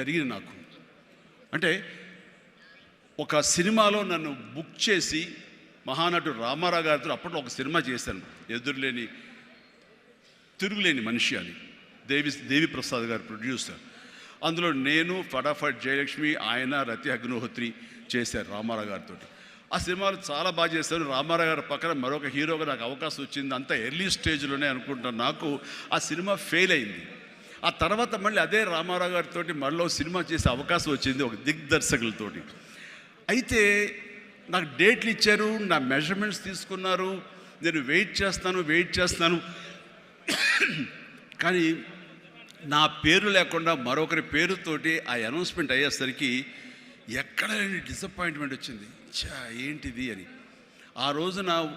జరిగింది నాకు. అంటే ఒక సినిమాలో నన్ను బుక్ చేసి మహానటుడు రామారావు గారితో అప్పట్లో ఒక సినిమా చేశాను. ఎదురులేని తిరుగులేని మనిషి అని దేవి దేవి ప్రసాద్ గారు ప్రొడ్యూసర్. అందులో నేను ఫటాఫట్ జయలక్ష్మి ఆయన రతి అగ్నిహోత్రి చేశారు రామారావు గారితో ఆ సినిమాలు చాలా బాగా చేశాను రామారావు గారి పక్కన మరొక హీరోగా నాకు అవకాశం వచ్చింది. అంత ఎర్లీ స్టేజ్లోనే అనుకుంటాను నాకు ఆ సినిమా ఫెయిల్ అయింది. ఆ తర్వాత మళ్ళీ అదే రామారావు గారితో మళ్ళీ సినిమా చేసే అవకాశం వచ్చింది ఒక దిగ్దర్శకులతోటి. అయితే నాకు డేట్లు ఇచ్చారు నా మెజర్మెంట్స్ తీసుకున్నారు నేను వెయిట్ చేస్తాను వెయిట్ చేస్తాను. కానీ నా పేరు లేకుండా మరొకరి పేరుతోటి ఆ అనౌన్స్మెంట్ అయ్యేసరికి ఎక్కడ డిసప్పాయింట్మెంట్ వచ్చింది. చా ఏంటిది అని. ఆ రోజున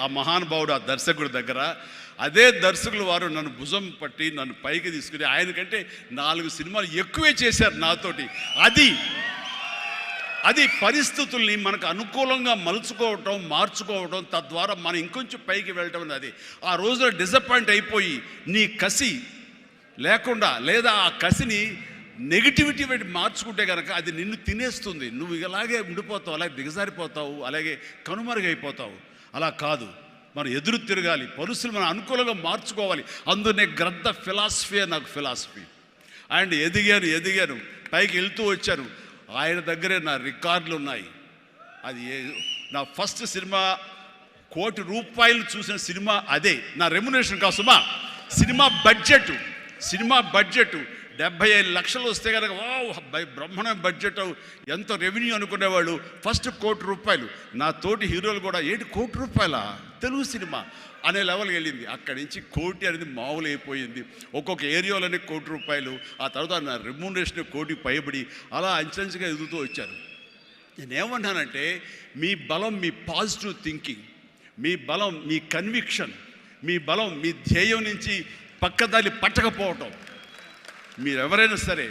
ఆ మహానుభావుడు ఆ దర్శకుడి దగ్గర అదే దర్శకులు వారు నన్ను భుజం పట్టి నన్ను పైకి తీసుకుని ఆయనకంటే నాలుగు సినిమాలు ఎక్కువే చేశారు నాతోటి. అది అది పరిస్థితుల్ని మనకు అనుకూలంగా మలుచుకోవటం మార్చుకోవటం తద్వారా మనం ఇంకొంచెం పైకి వెళ్ళటం అనేది. ఆ రోజున డిసప్పాయింట్ అయిపోయి నీ కసి లేకుండా లేదా ఆ కసిని నెగిటివిటీ పెట్టి మార్చుకుంటే కనుక అది నిన్ను తినేస్తుంది. నువ్వు ఇలాగే ఉండిపోతావు అలాగే దిగజారిపోతావు అలాగే కనుమరుగైపోతావు. అలా కాదు. మనం ఎదురు తిరగాలి. పరిస్థితులు మనం అనుకూలంగా మార్చుకోవాలి. అందునే గ్రద్ద ఫిలాసఫీ నాకు ఫిలాసఫీ. అండ్ ఎదిగాను ఎదిగాను. పైకి వెళ్తూ వచ్చాను. ఆయన దగ్గరే నా రికార్డులు ఉన్నాయి. అది ఏ- నా ఫస్ట్ సినిమా కోటి రూపాయలు చూసిన సినిమా అదే. నా రెమ్యునేషన్ కాసుమా సినిమా బడ్జెట్. Cinema budget. డెబ్బై ఐదు లక్షలు వస్తే కనుక వా బ్రహ్మణ బడ్జెట్ ఎంత రెవెన్యూ అనుకునేవాళ్ళు? ఫస్ట్ కోటి రూపాయలు. నా తోటి హీరోలు కూడా ఏంటి కోటి రూపాయల? తెలుగు సినిమా అనే లెవెల్కి వెళ్ళింది. అక్కడి నుంచి కోటి అనేది మామూలు అయిపోయింది ఒక్కొక్క ఏరియాలోనే కోటి రూపాయలు. ఆ తర్వాత నా రెమ్యూనరేషన్ కోటి పైబడి అలా అంచంచగా ఎదుగుతూ వచ్చారు. నేనేమన్నానంటే మీ బలం మీ పాజిటివ్ థింకింగ్ మీ బలం మీ కన్విక్షన్ మీ బలం మీ ధ్యేయం నుంచి పక్కదారి పట్టకపోవటం మీరు ఎవరైనా సరే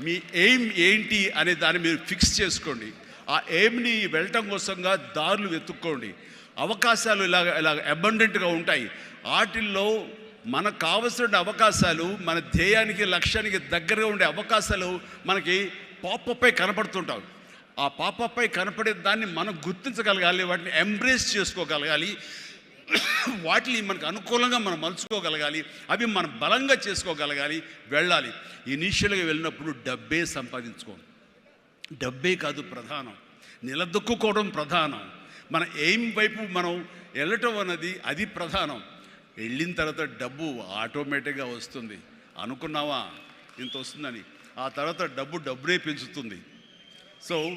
మీ ఎయిమ్ ఏంటి అనే దాన్ని మీరు ఫిక్స్ చేసుకోండి. ఆ ఎయిమ్ని వెళ్ళటం కోసంగా దారులు వెతుక్కోండి. అవకాశాలు ఇలాగ ఇలాగ అబండెంట్గా ఉంటాయి. వాటిల్లో మనకు కావలసిన అవకాశాలు మన ధ్యేయానికి లక్ష్యానికి దగ్గరగా ఉండే అవకాశాలు మనకి పాపపై కనపడుతుంటాం ఆ పాపపై కనపడే దాన్ని మనం గుర్తించగలగాలి వాటిని ఎంబ్రేస్ చేసుకోగలగాలి. వాటిని మనకు అనుకూలంగా మనం మలుచుకోగలగాలి అవి మనం బలంగా చేసుకోగలగాలి వెళ్ళాలి. ఇనీషియల్గా వెళ్ళినప్పుడు డబ్బే సంపాదించుకోం డబ్బే కాదు ప్రధానం. నిలదొక్కుకోవడం ప్రధానం. మన ఎయిమ్ వైపు మనం వెళ్ళటం అన్నది అది ప్రధానం. వెళ్ళిన తర్వాత డబ్బు ఆటోమేటిక్గా వస్తుంది. అనుకున్నావా? ఇంత వస్తుందని. ఆ తర్వాత డబ్బు డబ్బునే పెంచుతుంది. సో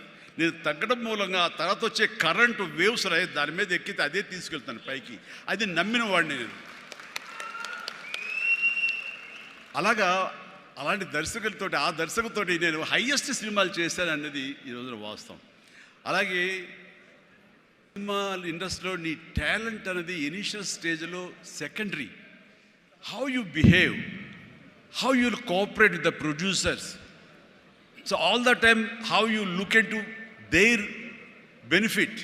నేను తగ్గడం మూలంగా తర్వాత వచ్చే కరెంటు వేవ్స్ రాయి దాని మీద ఎక్కితే అదే తీసుకెళ్తాను పైకి. అది నమ్మిన వాడిని నేను. అలాగా అలాంటి దర్శకులతోటి ఆ దర్శకులతోటి నేను హయ్యెస్ట్ సినిమాలు చేశాను అన్నది ఈ రోజున వాస్తవం. అలాగే సినిమా ఇండస్ట్రీలో నీ టాలెంట్ అనేది ఇనీషియల్ స్టేజ్లో secondary. How you behave how you cooperate with the producers. So all the time how you look into their benefit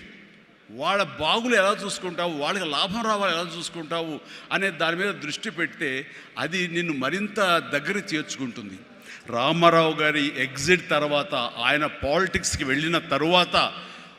వాళ్ళ బాగులు ఎలా చూసుకుంటావు? వాళ్ళకి లాభం రావాలి ఎలా చూసుకుంటావు? అనే దాని మీద దృష్టి పెడితే అది నిన్ను మరింత దగ్గర చేర్చుకుంటుంది. రామారావు గారి ఎగ్జిట్ తర్వాత ఆయన పాలిటిక్స్కి వెళ్ళిన తరువాత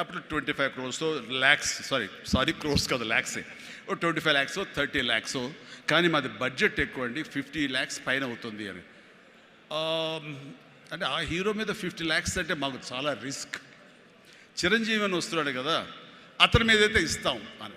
అప్పుడు ట్వంటీ ఫైవ్ క్రోర్స్తో ల్యాక్స్ సారీ సారీ క్రోర్స్ కాదు ల్యాక్సే ఓ twenty five lakhs thirty lakhs కానీ మాది బడ్జెట్ ఎక్కువ అండి ఫిఫ్టీ ల్యాక్స్ పైన అవుతుంది అని. Um, అంటే ఆ హీరో మీద ఫిఫ్టీ ల్యాక్స్ అంటే మాకు చాలా రిస్క్ చిరంజీవి అని వస్తున్నాడు కదా అతని మీద అయితే ఇస్తాం అని.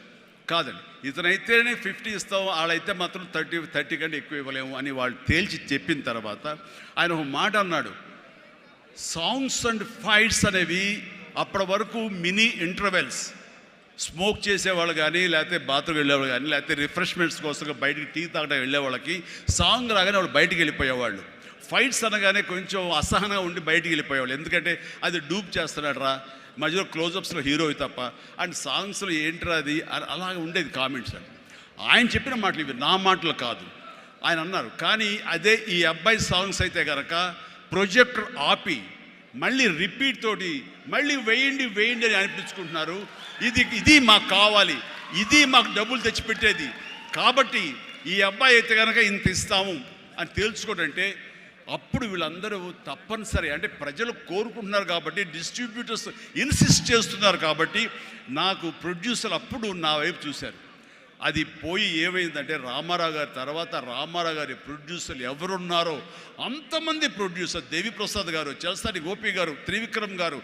కాదండి. ఇతనైతేనే ఫిఫ్టీ ఇస్తాం వాళ్ళైతే మాత్రం థర్టీ థర్టీ కంటే ఎక్కువ ఇవ్వలేము అని వాళ్ళు తేల్చి చెప్పిన తర్వాత ఆయన ఒక మాట అన్నాడు. సాంగ్స్ అండ్ ఫైట్స్ అనేవి అప్పటి వరకు మినీ ఇంటర్వెల్స్ స్మోక్ చేసేవాళ్ళు కానీ లేకపోతే బాత్రూమ్ వెళ్ళేవాళ్ళు కానీ లేకపోతే రిఫ్రెష్మెంట్స్ కోసం బయటికి టీ తాగడం వెళ్ళేవాళ్ళకి సాంగ్ రాగానే వాళ్ళు బయటికి వెళ్ళిపోయేవాళ్ళు. ఫైట్స్ అనగానే కొంచెం అసహనంగా ఉండి బయటికి వెళ్ళిపోయేవాళ్ళు. ఎందుకంటే అది డూప్ చేస్తున్నాడు రా మధ్యలో క్లోజప్స్లో హీరో తప్ప అండ్ సాంగ్స్లో ఏంట్రా అది? అలాగే ఉండేది కామెంట్స్ అండి ఆయన చెప్పిన మాటలు ఇవి నా మాటలు కాదు. ఆయన అన్నారు కానీ అదే ఈ అబ్బాయి సాంగ్స్ అయితే కనుక ప్రొజెక్టర్ ఆపి మళ్ళీ రిపీట్ తోటి మళ్ళీ వేయండి వేయండి అని అనిపించుకుంటున్నారు. ఇది ఇది మాకు కావాలి. ఇది మాకు డబ్బులు తెచ్చిపెట్టేది. కాబట్టి ఈ అబ్బాయి అయితే కనుక ఇంత ఇస్తాము అని తెలుసుకోడంటే అప్పుడు వీళ్ళందరూ తప్పనిసరి అంటే ప్రజలు కోరుకుంటున్నారు కాబట్టి డిస్ట్రిబ్యూటర్స్ ఇన్సిస్ట్ చేస్తున్నారు కాబట్టి నాకు ప్రొడ్యూసర్ అప్పుడు నా వైపు చూశారు. అది పోయి ఏమైందంటే రామారావు గారి తర్వాత రామారావు గారి ప్రొడ్యూసర్లు ఎవరున్నారో అంతమంది ప్రొడ్యూసర్ దేవిప్రసాద్ గారు చలసాని గోపి గారు త్రివిక్రమ్ గారు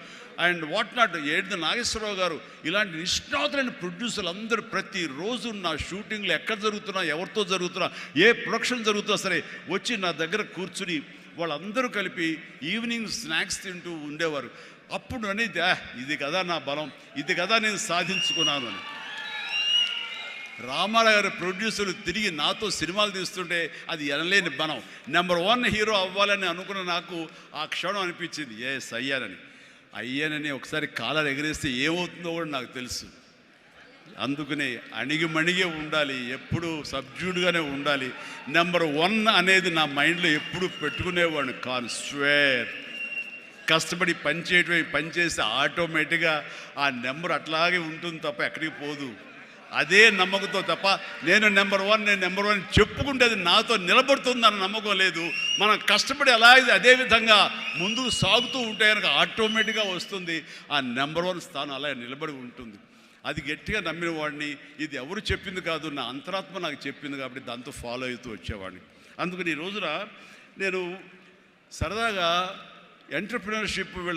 అండ్ వాట్ నాట్ ఏడు నాగేశ్వరరావు గారు ఇలాంటి నిష్ణాతులైన ప్రొడ్యూసర్లు అందరూ ప్రతిరోజు నా షూటింగ్లు ఎక్కడ జరుగుతున్నా ఎవరితో జరుగుతున్నా ఏ ప్రొడక్షన్ జరుగుతున్నా సరే వచ్చి నా దగ్గర కూర్చుని వాళ్ళందరూ కలిపి ఈవినింగ్ స్నాక్స్ తింటూ ఉండేవారు. అప్పుడు అనేది ఇది కదా నా బలం ఇది కదా నేను సాధించుకున్నాను అని. రామారావు గారి ప్రొడ్యూసర్లు తిరిగి నాతో సినిమాలు తీస్తుంటే అది ఎనలేని బలం నెంబర్ వన్ హీరో అవ్వాలని అనుకున్న నాకు ఆ క్షణం అనిపించింది. ఎస్ అయ్యానని. అయ్యానని ఒకసారి కాలర్ ఎగరేస్తే ఏమవుతుందో కూడా నాకు తెలుసు. అందుకనే అణిగిమణిగే ఉండాలి ఎప్పుడు సబ్జ్యూడ్గానే ఉండాలి. నెంబర్ వన్ అనేది నా మైండ్లో ఎప్పుడు పెట్టుకునేవాడిని కాను స్వేర్ కష్టపడి పని చేయటమే పని చేస్తే ఆటోమేటిక్గా ఆ నెంబర్ అట్లాగే ఉంటుంది తప్ప ఎక్కడికి పోదు. అదే నమ్మకంతో తప్ప నేను నెంబర్ వన్ నేను నెంబర్ వన్ చెప్పుకుంటే అది నాతో నిలబడుతుందన్న నమ్మకం లేదు. మనం కష్టపడి అలాగే అదే విధంగా ముందుకు సాగుతూ ఉంటే కనుక ఆటోమేటిక్గా వస్తుంది. ఆ నెంబర్ వన్ స్థానం అలా నిలబడి ఉంటుంది. అది గట్టిగా నమ్మిన వాడిని ఇది ఎవరు చెప్పింది కాదు నా అంతరాత్మ నాకు చెప్పింది కాబట్టి దాంతో ఫాలో అవుతూ వచ్చేవాడిని. అందుకని ఈ రోజున నేను సరదాగా ఎంటర్ప్రినర్షిప్ వీళ్ళ